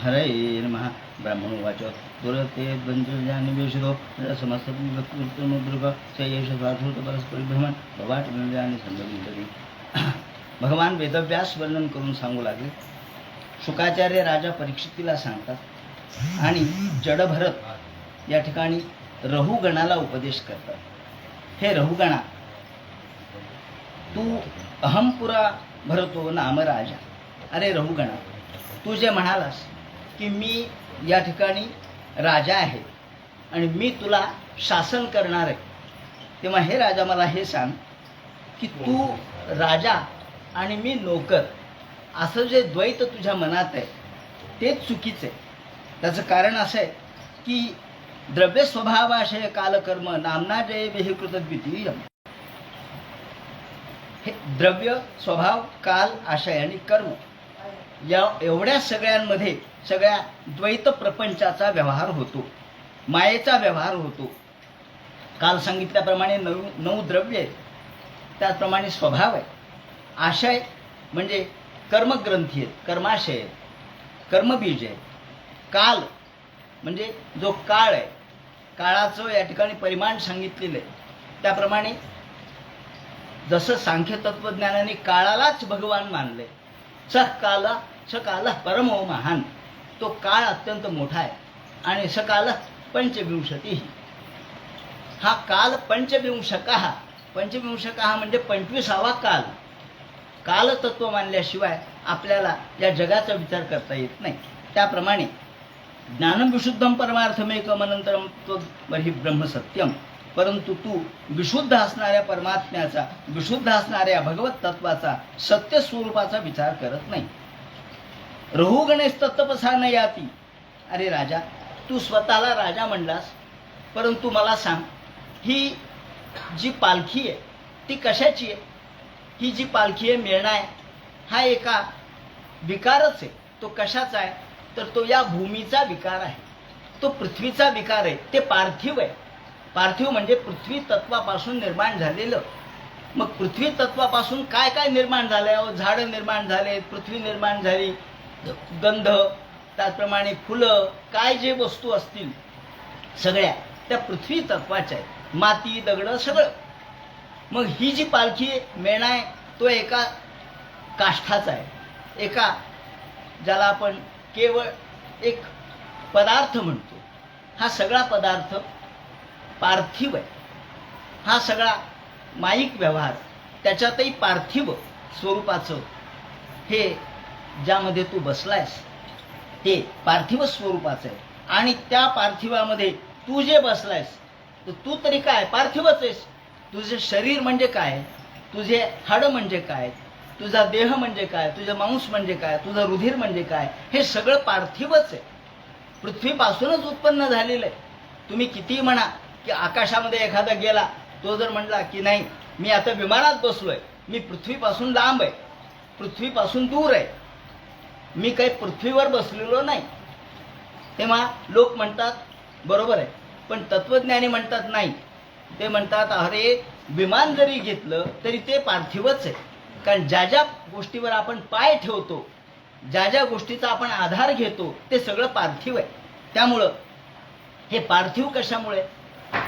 हरये नमः। ब्राह्मणोवाच दुरते बंधुजानिवेशितो समस्तमुद्रुग स एष साधूत परस्परिभ्रमण भवाट आणि संबंधित भगवान वेदव्यास वर्णन करून सांगू लागले। शुकाचार्य राजा परीक्षितीला सांगतात आणि जडभरत या ठिकाणी रहुगणाला उपदेश करतात। हे रहुगणा तू अहमपुरा भरतो नाम राजा अरे रहुगणा तू जे म्हणालास की मी या ठिकाणी राजा आहे आणि मी तुला शासन करणार आहे. तेव्हा हे राजा मला हे सांग की तू राजा आणि मी नोकर. असं जे द्वैत तुझ्या मनात आहे ते चुकीचं आहे. त्याचं कारण असं आहे की द्रव्य स्वभावाशय कालकर्म नामना जय बेहिकृत द्वितीय हे द्रव्य स्वभाव काल आशय आणि कर्म या एवढ्या सगळ्यांमध्ये सगळ्या द्वैत प्रपंचाचा व्यवहार होतो. मायेचा व्यवहार होतो. काल सांगितल्याप्रमाणे नऊ नऊ द्रव्य आहेत. त्याचप्रमाणे स्वभाव आहे. आशय म्हणजे कर्मग्रंथी आहेत कर्माशय आहेत कर्मबीज आहे काल म्हणजे जो काळ आहे काळाचं या ठिकाणी परिमाण सांगितलेलं आहे. त्याप्रमाणे जसं सांख्य तत्वज्ञानाने काळालाच भगवान मानले स सकाला परमो महान. तो काळ अत्यंत मोठा आहे. आणि सकाल पंचविंशती. हा काल पंचविंशक. पंचविंशक म्हणजे पंचवीसावा काल. कालतत्व मानल्याशिवाय आपल्याला या जगाचा विचार करता येत नाही. त्याप्रमाणे ज्ञानविशुद्धम परमार्थमेकम अनंतरम ही ब्रह्मसत्यम परंतु तू विशुद्ध असणाऱ्या परमात्म्याचा विशुद्ध असणाऱ्या भगवत तत्वाचा सत्य स्वरूपाचा विचार करत नाही. रहू गणेश तत्वपसा न याती. अरे राजा तू स्वतःला राजा म्हणलास परंतु मला सांग ही जी पालखी आहे ती कशाची आहे? ही जी पालखी आहे मिळणार हा एका विकारच आहे. तो कशाचा आहे? तर तो या भूमीचा विकार आहे. तो पृथ्वीचा विकार आहे. ते पार्थिव आहे. पार्थिव म्हणजे पृथ्वी तत्वापासून निर्माण झालेलं. मग पृथ्वी तत्वापासून काय काय निर्माण झालं अहो, झाडं निर्माण झाले पृथ्वी निर्माण झाली गंध त्याचप्रमाणे फुलं काय जे वस्तू असतील सगळ्या त्या पृथ्वी तत्वाच्या आहेत. माती दगडं सगळं. मग ही जी पालखी मेणा तो एका काष्ठाचा आहे. एका ज्याला आपण केवळ एक पदार्थ म्हणतो. हा सगळा पदार्थ पार्थिव आहे. हा सगळा माईक व्यवहार त्याच्यातही पार्थिव स्वरूपाचं हे ज्यामध्ये तू बसलायस ते पार्थिव स्वरूपाचं आहे. आणि त्या पार्थिवामध्ये तू जे बसलायस तर तू तरी काय? पार्थिवच आहेस. तुझे शरीर म्हणजे काय? तुझे हाडं म्हणजे काय? तुझा देह म्हणजे काय? तुझं मांस म्हणजे काय? तुझं रुधिर म्हणजे काय? हे सगळं पार्थिवच आहे. पृथ्वीपासूनच उत्पन्न झालेलं आहे. तुम्ही किती म्हणा की आकाशामध्ये एखादा गेला तो जर म्हणला की नाही मी आता विमानात बसलोय मी पृथ्वीपासून लांब आहे. पृथ्वीपासून दूर आहे. मी काही पृथ्वीवर बसलेलो नाही. तेव्हा लोक म्हणतात बरोबर आहे पण तत्वज्ञानी म्हणतात नाही. ते म्हणतात अरे विमान जरी घेतलं तरी ते पार्थिवच आहे. कारण ज्या ज्या गोष्टीवर आपण पाय ठेवतो ज्या ज्या गोष्टीचा आपण आधार घेतो ते सगळं पार्थिव आहे. त्यामुळं हे पार्थिव कशामुळे?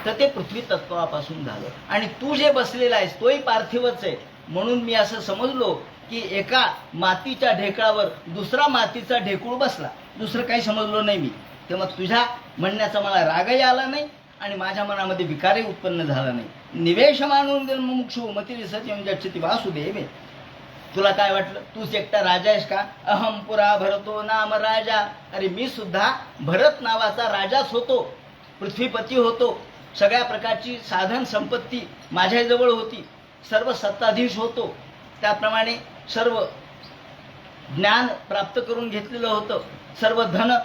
तर ते पृथ्वी तत्वापासून झालं. आणि तू जे बसलेला आहेस तोही पार्थिवच आहे. म्हणून मी असं समजलो की एका मातीच्या ढेकळावर दुसरा मातीचा ढेकूळ बसला. दुसरं काही समजलो नाही मी. तेव्हा तुझ्या म्हणण्याचा मला रागही आला नाही आणि माझ्या मनामध्ये विकारही उत्पन्न झाला नाही. निवेश मानून मुक्षू मती सत्यम जक्षती वासुदेवे. तुला काय वाटलं? तूच एकटा राजा आहेस का? अहम पुरा भरतो नाम राजा. अरे मी सुद्धा भरत नावाचा राजाच होतो. पृथ्वीपती होतो. सगळ्या प्रकारची साधन संपत्ती माझ्याजवळ होती. सर्व सत्ताधीश होतो. त्याप्रमाणे सर्व ज्ञान प्राप्त करून घेतलेलं होतं. सर्व धन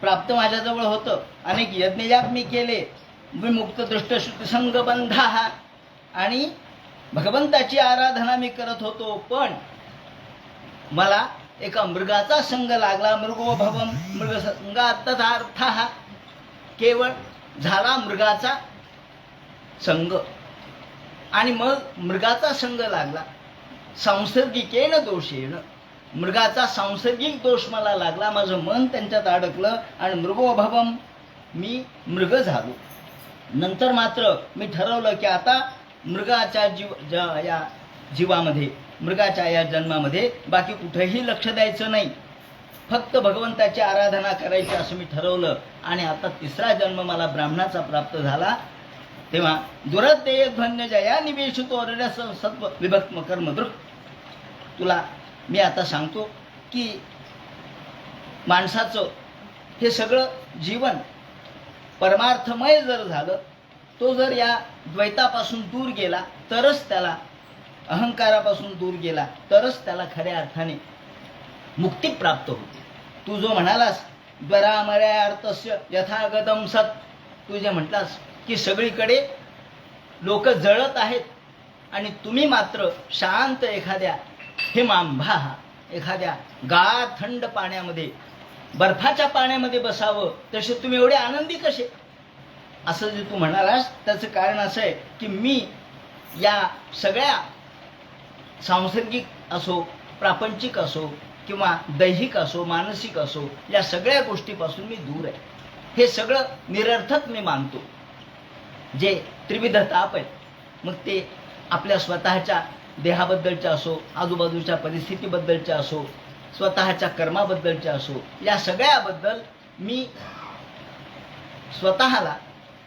प्राप्त माझ्याजवळ होतं. अनेक यज्ञयाग मी केले. विमुक्त दृष्ट श्रुतिसंग बंधा. आणि भगवंताची आराधना मी करत होतो. पण मला एका मृगाचा संग लागला. मृगोभवम भवम अर्थ हा केवळ झाला मृगाचा संग. आणि मग मृगाचा संग लागला. सांसर्गिकेन येणं मृगाचा सांसर्गिक दोष मला लागला माझं मन त्यांच्यात अडकलं आणि मृगोभवम मी मृग झालो. नंतर मात्र मी ठरवलं की आता मृगाच्या जीव या जीवामध्ये मृगाच्या या जन्मामध्ये बाकी कुठेही लक्ष द्यायचं नाही. फक्त भगवंताची आराधना करायची असं मी ठरवलं आणि आता तिसरा जन्म मला ब्राह्मणाचा प्राप्त झाला. तेव्हा दुरदेय धन्य जया निवेशितो सत्व विभक्त कर्म तुला मी आता सांगतो की माणसाचं हे सगळं जीवन परमार्थमय जर झालं तो जर या द्वैतापासून दूर गेला तरच त्याला अहंकारापासून दूर गेला तरच त्याला खऱ्या अर्थाने मुक्ती प्राप्त होते. तू जो म्हणालास द्वरामर्यार्थस्य यथागतम सत तू जे म्हटलास की सगळीकडे लोक जळत आहेत आणि तुम्ही मात्र शांत एखाद्या हे मांभा एखाद्या गा थंड पाण्यामध्ये बर्फाच्या पाण्यामध्ये बसावं तसे तुम्ही एवढे आनंदी कसे? असं जे तू म्हणालास त्याचं कारण असं आहे की मी या सगळ्या सांसर्गिक असो प्रापंचिक असो किंवा दैहिक असो मानसिक असो या सगळ्या गोष्टीपासून मी दूर आहे. हे सगळं निरर्थक मी मानतो. जे त्रिविध ताप आहे मग ते आपल्या स्वतःच्या देहाबद्दलच्या असो आजूबाजूच्या परिस्थितीबद्दलच्या असो स्वतःच्या कर्माबद्दलच्या असो या सगळ्याबद्दल मी स्वतःला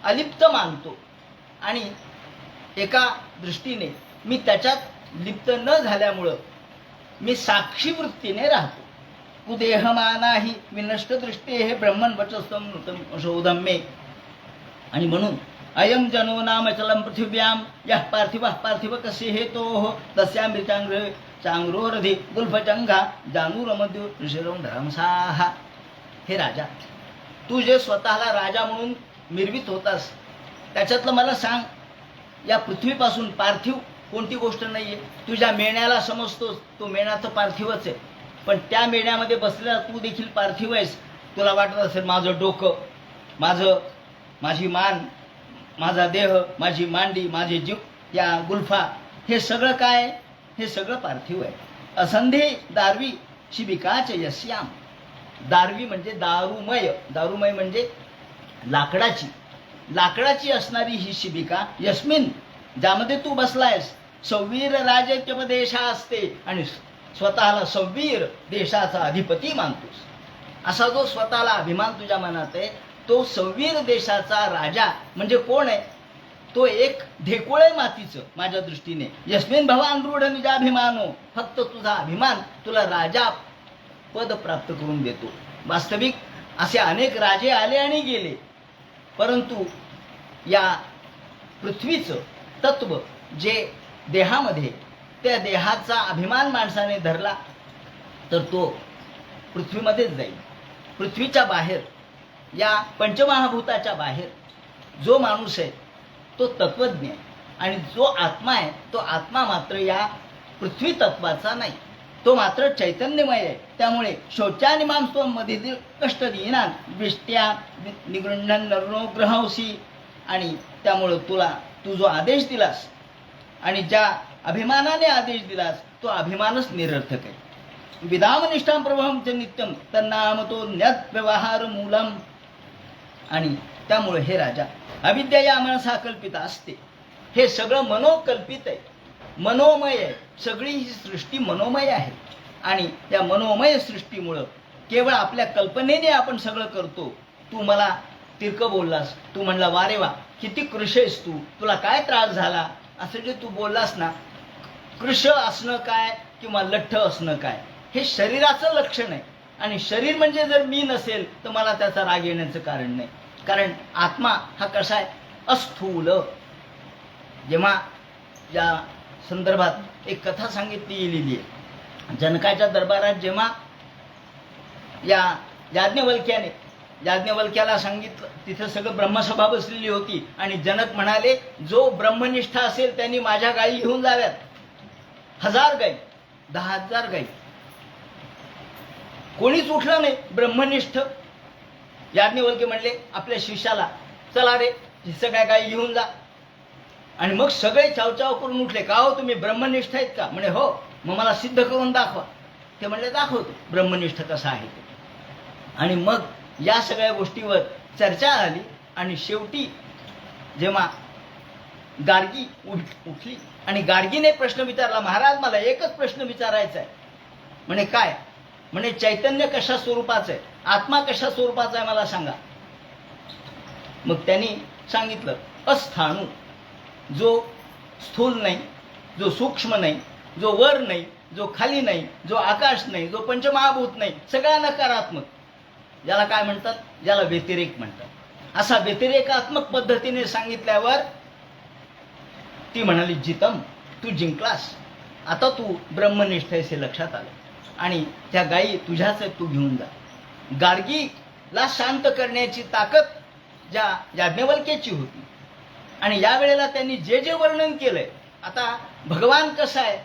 अलिप्त मानतो. आणि एका दृष्टीने मी त्याच्यात लिप्त न झाल्यामुळं मी साक्षी वृत्तीने राहतो. कुदेहमानाही विनष्ट दृष्टी हे ब्रह्मण वचस्तम शोधम आणि म्हणून अयम जनो नाम चलम पृथिव्याम। यः पार्थिवः पार्थिव कसे हे तो तस्याम चांग्र चांग्रोरधी गुल्फचंघा जानूरमध्य ऋषिरम धर्मसाहा हे राजा तू जे स्वतःला राजा म्हणून मिरवित होतास त्याच्यातलं मला सांग या पृथ्वीपासून पार्थिव कोणती गोष्ट नाही आहे तुझ्या मेण्याला समजतोस तो मेणा तर पार्थिवच आहे. पण त्या मेण्यामध्ये बसलेला तू देखील पार्थिव आहेस. तुला वाटत असेल माझं डोकं माझं माझी मान माझा देह माझी मांडी माझे जीव या गुल्फा हे सगळं काय? हे सगळं पार्थिव आहे. असंधे दारवी शिबिकाच यस्याम. दारवी म्हणजे दारूमय. दारूमय म्हणजे लाकडाची. लाकडाची असणारी ही शिबिका यस्मिन ज्यामध्ये तू बसलायस. सव्वीर राजक्यपदेशा असते आणि स्वतःला सव्वीर देशाचा अधिपती मानतोस. असा जो स्वतःला अभिमान तुझ्या मनात आहे तो सव्वीर देशाचा राजा म्हणजे कोण आहे? तो एक ढेकोळ आहे मातीचं माझ्या दृष्टीने. यस्मिन भवान रूढ निजाभिमानो फक्त तुझा अभिमान तुला राजा पद प्राप्त करून देतो. वास्तविक असे अनेक राजे आले आणि गेले परंतु या पृथ्वीचं तत्व जे देहामध्ये त्या देहाचा अभिमान माणसाने धरला तर तो पृथ्वीमध्येच जाईल. पृथ्वीच्या बाहेर या पंचमहाभूताच्या बाहेर जो माणूस आहे तो तत्वज्ञ आहे. आणि जो आत्मा आहे तो आत्मा मात्र या पृथ्वी तत्वाचा नाही. तो मात्र चैतन्यमय आहे. त्यामुळे शौचानिमांस्त्वम कष्ट दिनान विष्ट्या नरणो नरणोग्रहंसी आणि त्यामुळं तुला तू जो आदेश दिलास आणि ज्या अभिमानाने आदेश दिलास तो अभिमानच निरर्थक आहे. विधामनिष्ठां प्रभम च नित्यम तन्नाम तो न्यत व्यवहार मूलम आणि त्यामुळे हे राजा अविद्या या मनसा कल्पिता असते. हे सगळं मनोकल्पित आहे. मनोमय आहे. सगळी ही सृष्टी मनोमय आहे. आणि त्या मनोमय सृष्टीमुळं केवळ आपल्या कल्पनेने आपण सगळं करतो. तू मला तिरकं बोललास. तू म्हणला वा रे वा किती कृष आहेस तू. तुला काय त्रास झाला? असं जे तू बोललास ना कृश असणं काय किंवा लठ्ठ असणं काय? हे शरीराचं लक्षण आहे. आणि शरीर म्हणजे जर मी नसेल तर मला त्याचा राग येण्याचं कारण नाही. कारण आत्मा हा कसा आहे? अस्थूल. जेव्हा या संदर्भात एक कथा सांगितली गेलेली आहे. जनकाच्या दरबारात जेव्हा या याज्ञवल्क्याने याज्ञवल्क्याला सांगितलं तिथं सगळं ब्रह्मसभा बसलेली होती आणि जनक म्हणाले जो ब्रह्मनिष्ठ असेल त्यांनी माझ्या गायी घेऊन जाव्यात. हजार गाई दहा हजार गाई कोणीच उठलं नाही. ब्रह्मनिष्ठ. याज्ञवल्के म्हणले आपल्या शिष्याला चला रे ही सगळ्या गायी घेऊन जा. आणि मग सगळे चावचाव करून उठले. का हो तुम्ही ब्रह्मनिष्ठ आहेत का? म्हणे हो मग मला सिद्ध करून दाखवा. ते म्हणले दाखवतो ब्रह्मनिष्ठ कसा आहे ते. आणि मग या सगळ्या गोष्टीवर चर्चा झाली आणि शेवटी जेव्हा गार्गी उठ उठली आणि गार्गीने प्रश्न विचारला महाराज मला एकच प्रश्न विचारायचा आहे. म्हणे काय? म्हणजे चैतन्य कशा स्वरूपाचं आहे? आत्मा कशा स्वरूपाचा आहे मला सांगा. मग त्यांनी सांगितलं अस्थाणू जो स्थूल नाही जो सूक्ष्म नाही जो वर नाही जो खाली नाही जो आकाश नाही जो पंचमहाभूत नाही सगळा नकारात्मक. ज्याला काय म्हणतात? ज्याला व्यतिरेक म्हणतात. असा व्यतिरेकात्मक पद्धतीने सांगितल्यावर ती म्हणाली जितम तू जिंकलास. आता तू ब्रह्मनिष्ठ हे लक्षात आलं. आणि त्या गायी तुझ्याच तू घेऊन जा. गार्गीला शांत करण्याची ताकद ज्या याज्ञवल्क्याची होती. आणि या वेळेला त्यांनी जे जे वर्णन केलंय आता भगवान कसा आहे?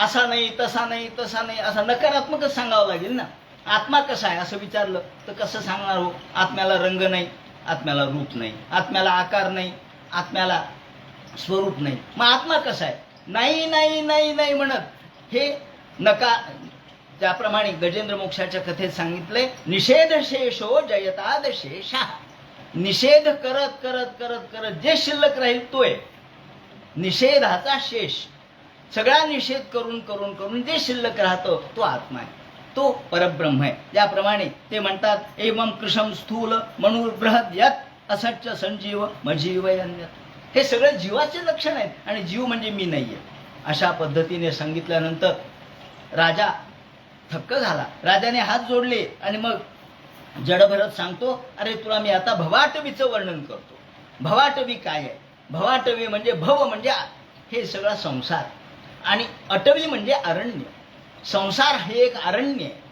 असा नाही तसा नाही तसा नाही असा नकारात्मकच सांगावं लागेल ना? आत्मा कसा आहे? असं विचारलं तर कसं सांगणार हो? आत्म्याला रंग नाही आत्म्याला रूप नाही आत्म्याला आकार नाही आत्म्याला स्वरूप नाही. मग आत्मा कसा आहे? नाही नाही नाही नाही म्हणत. हे नका ज्याप्रमाणे गजेंद्र मोक्षाच्या कथेत सांगितलंय निषेध शेषो जयताद शेषा निषेध करत करत करत करत जे शिल्लक राहील तो आहे निषेधाचा शेष. सगळा निषेध करून करून करून जे शिल्लक राहतो तो आत्मा आहे. तो परब्रह्म आहे. ज्याप्रमाणे ते म्हणतात एवम कृषम स्थूल मनुर बृहद यत असच्च संजीव मजीव हे सगळं जीवाचे लक्षण आहेत आणि जीव म्हणजे मी नाहीये. अशा पद्धतीने सांगितल्यानंतर राजा थक्क झाला. राजाने हात जोडले आणि मग जडभरत सांगतो अरे तुला मी आता भवाटवीचं वर्णन करतो. भवाटवी काय आहे? भवाटवी म्हणजे भव म्हणजे हे सगळा संसार आणि अटवी म्हणजे अरण्य. संसार हे एक अरण्य आहे.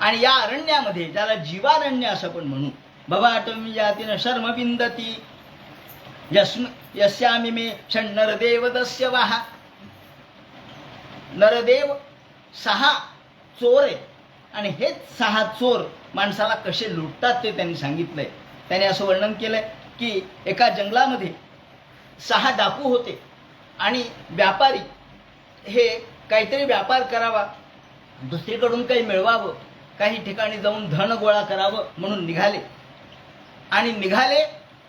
आणि या अरण्यामध्ये ज्याला जीवारण्य असं पण म्हणू भवाटवी जातीनं शर्म बिंदती यस्म यस्यामी मे नरदेव दस्य वाहा. नरदेव सहा चोर आहे. आणि हेच सहा चोर माणसाला कसे लुटतात ते त्यांनी सांगितलंय. त्याने असं वर्णन केलंय की एका जंगलामध्ये सहा डाकू होते आणि व्यापारी हे काहीतरी व्यापार करावा दुसरीकडून काही मिळवावं काही ठिकाणी जाऊन धन गोळा करावं म्हणून निघाले. आणि निघाले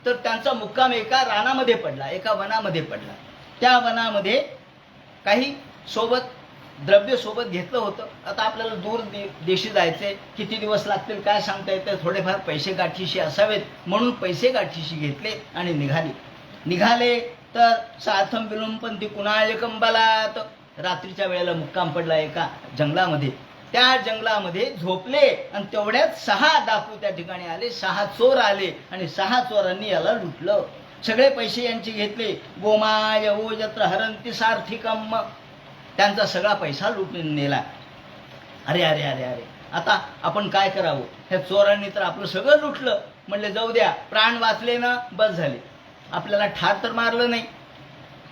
तर त्यांचा मुक्काम एका रानामध्ये पडला एका वनामध्ये पडला. त्या वनामध्ये काही सोबत द्रव्य सोबत घेतलं होतं. आता आपल्याला दूर दे देशी जायचंय. किती दिवस लागतील काय सांगता येतं थोडेफार पैसे गाठीशी असावेत. म्हणून पैसे गाठीशी घेतले आणि निघाले. निघाले तर साथम विलंपंती कुणाल कंबलात रात्रीच्या वेळेला मुक्काम पडला एका जंगलामध्ये. त्या जंगलामध्ये झोपले आणि तेवढ्यात सहा डाकू त्या ठिकाणी आले. सहा चोर आले आणि सहा चोरांनी याला लुटलं. सगळे पैसे यांचे घेतले. गोमाय ओजत्र हरंती सार्थिकम. त्यांचा सगळा पैसा लुटून नेला. अरे अरे अरे अरे. आता आपण काय करावं? ह्या चोरांनी तर आपलं सगळं लुटलं. म्हणले जाऊ द्या प्राण वाचले ना बस झाले. आपल्याला ठार तर मारलं नाही.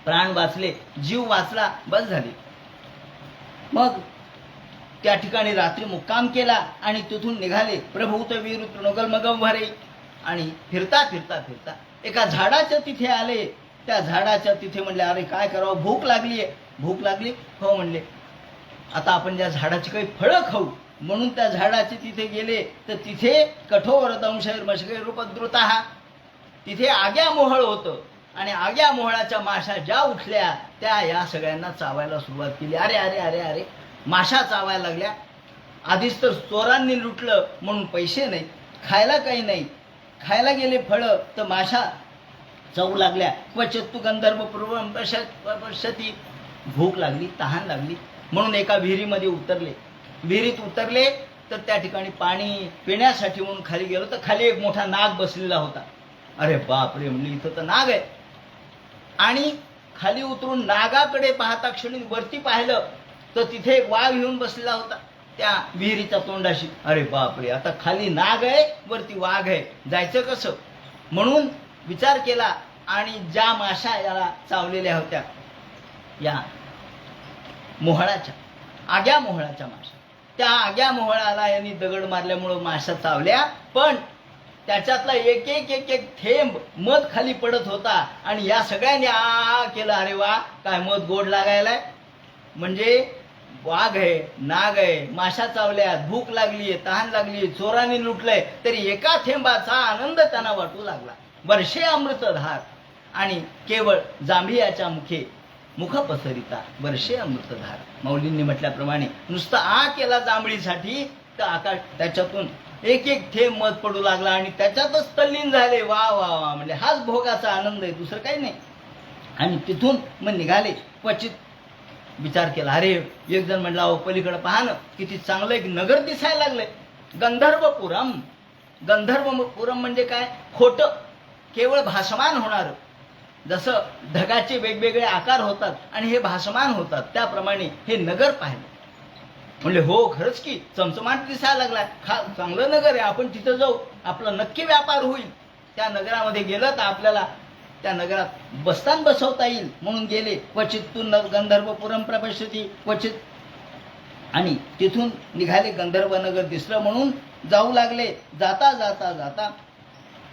प्राण वाचले जीव वाचला बस झाले. मग त्या ठिकाणी रात्री मुक्काम केला आणि तिथून निघाले. प्रभूत वीर तृणगल मगम भरे आणि फिरता फिरता फिरता एका झाडाच्या तिथे आले. त्या झाडाच्या तिथे म्हणले अरे काय करावं? भूक लागली आहे भूक लागली? हो म्हणले. आता आपण ज्या झाडाची काही फळं खाऊ म्हणून त्या झाडाचे तिथे गेले तर तिथे कठोर दंशैर मशगैर हा तिथे आग्या मोहळ होतं. आणि आग्या मोहळाच्या माशा ज्या उठल्या त्या या सगळ्यांना चावायला सुरुवात केली. अरे अरे अरे अरे माशा चावायला लागल्या. आधीच तर चोरांनी लुटलं म्हणून पैसे नाही खायला काही नाही. खायला गेले फळं तर माशा चव लागल्या. क्वचित तू गंधर्व पूर्व पश्यती भूक लागली तहान लागली. म्हणून एका विहिरीमध्ये उतरले. विहिरीत उतरले तर त्या ठिकाणी पाणी पिण्यासाठी म्हणून खाली गेलो तर खाली एक मोठा नाग बसलेला होता. अरे बापरे म्हणले इथं तर नाग आहे. आणि खाली उतरून नागाकडे पाहता क्षणी वरती पाहिलं तर तिथे एक वाघ येऊन बसलेला होता त्या विहिरीच्या तोंडाशी. अरे बापरे आता खाली नाग आहे वरती वाघ आहे. जायचं कसं? म्हणून विचार केला आणि ज्या माशा याला चावलेल्या होत्या. या मोहळाच्या आग्या मोहळाच्या माशा. त्या आग्या मोहळाला यांनी दगड मारल्यामुळं माशा चावल्या पण त्याच्यातला एक एक एक एक थेंब मध खाली पडत होता आणि या सगळ्यांनी आ केलं अरे वा काय मध गोड लागायलाय? म्हणजे वाघ आहे नाग आहे माशा चावल्या भूक लागली तहान लागली चोराने लुटलंय तरी एका थेंबाचा आनंद त्यांना वाटू लागला. वर्षे अमृतधार आणि केवळ जांभियाच्या मुखे मुख पसरिता वर्षे अमृतधार. माऊलींनी म्हटल्याप्रमाणे नुसतं आ केला जांभळीसाठी तर आकाश त्याच्यातून एक एक थेंब मध पडू लागला आणि त्याच्यातच तल्लीन झाले. वा वा वा म्हणजे हाच भोगाचा आनंद आहे दुसरं काही नाही. आणि तिथून मग निघाले. क्वचित विचार केला अरे एक जण म्हटला अहो पलीकडे पाहणं ना किती चांगलं एक नगर दिसायला लागलंय. गंधर्वपुरम. गंधर्वपुरम म्हणजे काय? खोटं केवळ भासमान होणारं. जसं ढगाचे वेगवेगळे आकार होतात आणि हे भासमान होतात त्याप्रमाणे हे नगर पाहिले. म्हणले हो खरंच की चमचमाट दिसायला लागलाय. खा चांगलं नगर आहे आपण तिथं जाऊ. आपला नक्की व्यापार होईल. त्या नगरामध्ये गेलं तर आपल्याला त्या नगरात बस्तान बसवता येईल म्हणून गेले. क्वचित तू न गंधर्वपुरम प्रपश्यती क्वचित. आणि तिथून निघाले गंधर्व नगर दिसलं म्हणून जाऊ लागले. जाता जाता जाता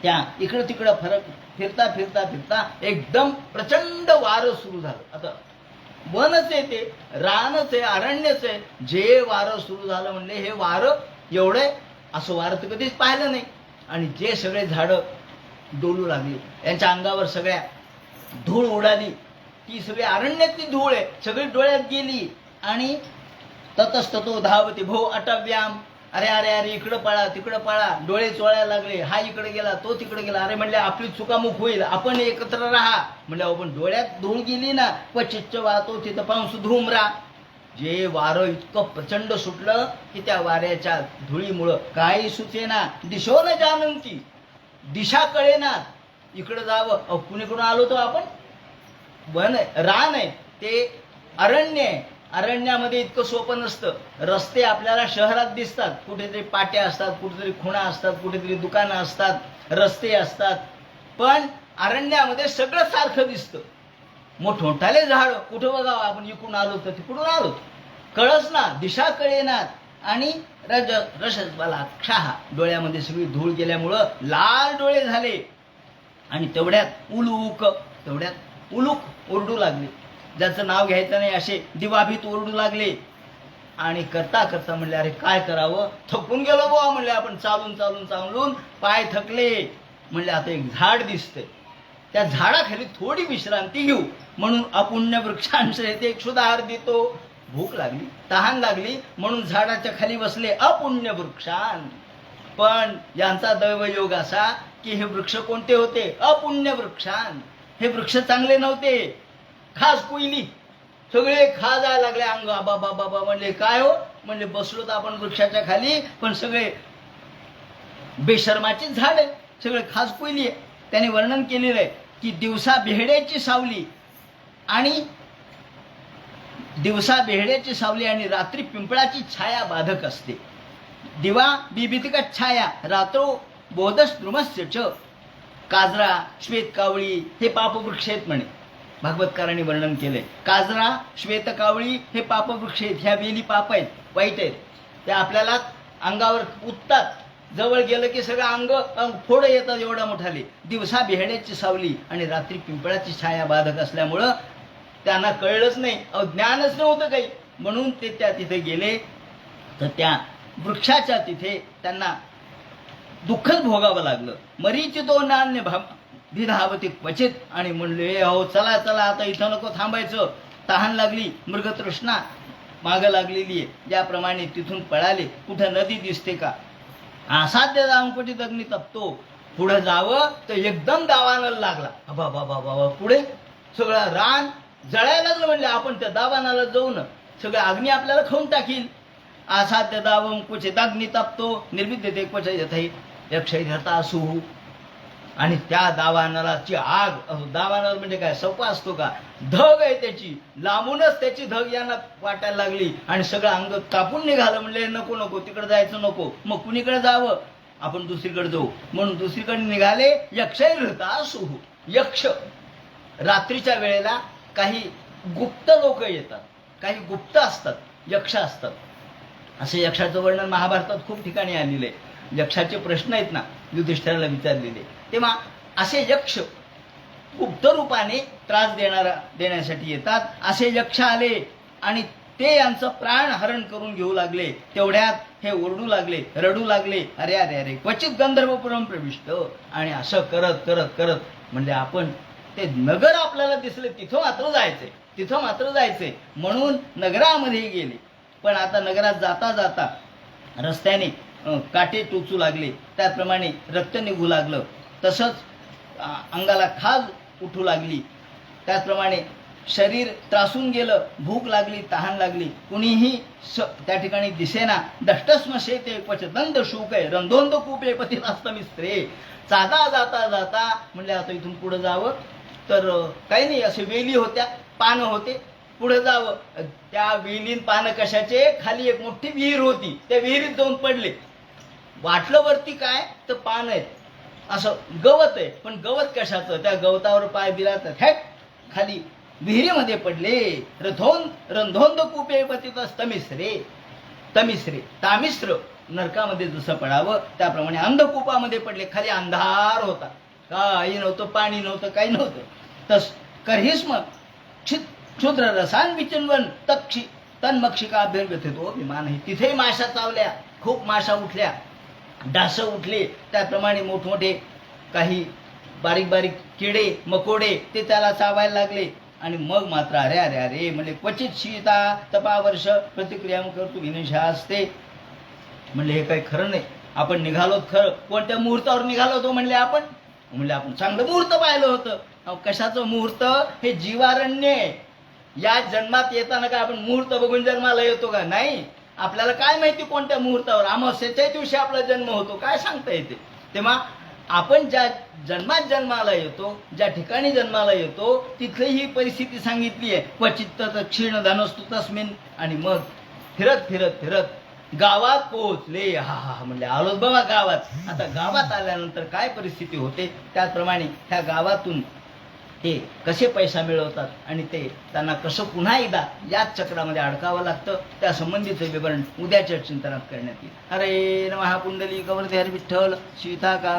त्या इकडं तिकडं फरक फिरता फिरता फिरता एकदम प्रचंड वारं सुरू झालं. आता वनच आहे ते रानच आहे अरण्यच आहे. जे वारं सुरू झालं म्हणले हे वारं एवढे असं वारं तर कधीच पाहिलं नाही. आणि जे सगळे झाडं डोलू लागली यांच्या अंगावर सगळ्या धूळ उडाली ती सगळी अरण्यातली धूळ आहे सगळी डोळ्यात गेली. आणि ततस्ततो धावती भो अटव्याम. अरे अरे अरे इकडं पळा तिकडं पळा. डोळे चोळायला लागले. हा इकडे गेला तो तिकडे गेला. अरे म्हणले आपली चुकामुख होईल. आपण एकत्र राहा. म्हणले अहो, पण डोळ्यात धुवून गेली ना क्वचिच्च वाहतो तिथं पाऊस धुमरा जे वारं इतकं प्रचंड सुटलं की त्या वाऱ्याच्या धुळीमुळं काही सुचेना दिशो न जानंती दिशा कळेना. इकडं जावं. अहो कुणीकडून आलो तो आपण? वन रान आहे. ते अरण्य आहे. अरण्यामध्ये इतकं सोपं नसतं. रस्ते आपल्याला शहरात दिसतात. कुठेतरी पाट्या असतात कुठेतरी खुणा असतात कुठेतरी दुकानं असतात रस्ते असतात. पण अरण्यामध्ये सगळं सारखं दिसतं. मोठमोठाले झाड. कुठं बघावं? आपण इकडून आलो तर तिकडून आलो. कळच ना दिशा कळेनात. आणि रज रसच मला क्षाहा डोळ्यामध्ये सगळी धूळ गेल्यामुळं लाल डोळे झाले. आणि तेवढ्यात उलूक तेवढ्यात उलूक ओरडू लागले. ज्याचं नाव घ्यायचं नाही असे दिवाभीत ओरडू लागले. आणि करता करता म्हणले अरे काय करावं? थकून गेलो बुवा म्हणले आपण. चालून चालून चालून पाय थकले. म्हणले आता एक झाड दिसतंय. त्या झाडाखाली थोडी विश्रांती घेऊ. म्हणून अपुण्य वृक्षांशयते एक सुधार देतो. भूक लागली तहान लागली म्हणून झाडाच्या खाली बसले अपुण्य वृक्षान पण यांचा दैवयोग असा की हे वृक्ष कोणते होते? अपुण्य वृक्षान हे वृक्ष चांगले नव्हते. खास कोयली. सगळे खा जायला लागले. अंग बाबा बाबा म्हणले काय हो? म्हणले बसलो तर आपण वृक्षाच्या खाली पण सगळे बेशर्माची झाड आहे सगळे खास कोयली आहे त्याने वर्णन केलेलं आहे की दिवसा बेहड्याची सावली आणि दिवसा बेहड्याची सावली आणि रात्री पिंपळाची छाया बाधक असते. दिवा बिबितिका छाया रात्रो बोधस द्रुमस्य च. काजरा श्वेत कावळी हे पापवृक्ष आहेत म्हणे. भागवतकारांनी वर्णन केलंय काजरा श्वेत कावळी हे पापवृक्ष आहेत. ह्या वेली पाप आहेत. वाईट आहेत. त्या आपल्याला अंगावर उठतात. जवळ गेलं की सगळं अंग अंग येतात एवढा मोठाले. दिवसा बिहाड्याची सावली आणि रात्री पिंपळाची छाया बाधक असल्यामुळं त्यांना कळलंच नाही. अहो, ज्ञानच नव्हतं काही. म्हणून ते त्या तिथे गेले. तर त्या वृक्षाच्या तिथे त्यांना दुःखच भोगावं लागलं. मरीची तो नान्य भा दिधावती क्वचित आणि म्हणले अहो चला चला आता इथं नको थांबायचं. तहान लागली मृगतृष्णा मागं लागलेली आहे. ज्याप्रमाणे तिथून पळाले कुठं नदी दिसते का? असाध्य जाऊन अग्नी तपतो. पुढं जावं तर एकदम दावानं लागला. बाबा बाबा बाबा पुढे? सगळं रान जळायला लागलं म्हणले आपण त्या दावानाला जाऊ न. सगळं अग्नी आपल्याला खाऊन टाकील. असाध्य दावम कुठे अग्नी तपतो. निर्मित क्वच यथै यक्षय धरता असू आणि त्या दावानलाची आग अहो, दावानल म्हणजे काय सोपा असतो का? धग आहे त्याची. लांबूनच त्याची धग यांना वाटायला लागली आणि सगळं अंग कापून निघालं. म्हणले नको नको तिकडे जायचं नको. मग कुणीकडे जावं? आपण दुसरीकडे जाऊ. म्हणून दुसरीकडे निघाले यक्षय सुहू. यक्ष. रात्रीच्या वेळेला काही गुप्त लोक येतात. काही गुप्त असतात यक्ष असतात. असे यक्षाचं वर्णन महाभारतात खूप ठिकाणी आलेलं आहे. यक्षाचे प्रश्न आहेत ना युधिष्ठराला विचारलेले. तेव्हा असे यक्ष गुप्त रूपाने त्रास देणारा देण्यासाठी येतात. असे यक्ष आले आणि ते यांचं प्राण हरण करून घेऊ लागले. तेवढ्यात हे ओरडू लागले रडू लागले. अरे अरे अरे क्वचित गंधर्वपुरम प्रविष्ट. आणि असं करत करत करत म्हणजे आपण ते नगर आपल्याला दिसले तिथं मात्र जायचंय तिथं मात्र जायचंय म्हणून नगरामध्ये गेले. पण आता नगरात जाता जाता रस्त्याने काटे टोचू लागले. त्याप्रमाणे रक्त निघू लागलं. तसंच अंगाला खाज उठू लागली. त्याचप्रमाणे शरीर त्रासून गेलं भूक लागली तहान लागली. कुणीही स त्या ठिकाणी दिसेना. दष्टस्म शेते पचदंद शुके रंधोंद कुपे पतिरास्तमी स्त्रे चादा जाता जाता म्हणले आता इथून पुढं जावं. तर काही नाही असे वेली होत्या पानं होते. पुढे जावं. त्या विहिरीन पानं कशाचे? खाली एक मोठी विहीर होती. त्या विहिरीत जाऊन पडले. वाटलं वरती काय? तर पान आहेत. असं गवत आहे. पण गवत कशाचं? त्या गवतावर पाय दिला तर हॅक खाली विहिरीमध्ये पडले. रथोन रंधोंद कुपे पतितस तमिश्रे तमिश्रे तामिश्र नरकामध्ये जसं पडावं. त्याप्रमाणे अंधकूपामध्ये पडले. खाली अंधार होता. काही नव्हतं पाणी नव्हतं काही नव्हतं. तस करहिस्म छित क्षुद्र रसान विचिन्वन तक्षी. तन्मक्षिका येतो विमान आहे. तिथेही माशा चावल्या. खूप माशा उठल्या. डास उठले. त्याप्रमाणे मोठमोठे काही बारीक बारीक किडे मकोडे ते त्याला चावायला लागले. आणि मग मात्र अरे अरे अरे म्हणजे क्वचित शीता तपावर्ष प्रतिक्रिया करतो विनिशा असते. म्हणले हे काही खरं नाही. आपण निघालो खरं. कोणत्या मुहूर्तावर निघालो होतो म्हणले आपण. म्हणले आपण चांगलं मुहूर्त पाहिलं होतं. कशाचं मुहूर्त? हे जीवारण्य आहे. या जन्मात येताना काय आपण मुहूर्त बघून जन्माला येतो का? नाही. आपल्याला काय माहिती कोणत्या मुहूर्तावर? अमावस्याच्या दिवशी आपला जन्म होतो. काय सांगता येते? तेव्हा आपण ज्या जन्मात जन्माला येतो ज्या ठिकाणी जन्माला येतो तिथली ही परिस्थिती सांगितली आहे. क्वचित क्षीण धनस्तु तस्मिन आणि मग फिरत फिरत फिरत गावात पोहोचले. हा हा हा म्हणले आलोच बाबा गावात. आता गावात आल्यानंतर काय परिस्थिती होते? त्याचप्रमाणे ह्या गावातून ते कसे पैसा मिळवतात आणि ते त्यांना कसं पुन्हा एकदा याच चक्रामध्ये अडकावं लागतं त्या संबंधीचं विवरण उद्याच्या चिंतनात करण्यात येईल. अरे नमः पुंडली कवर्धे विठ्ठल सीता का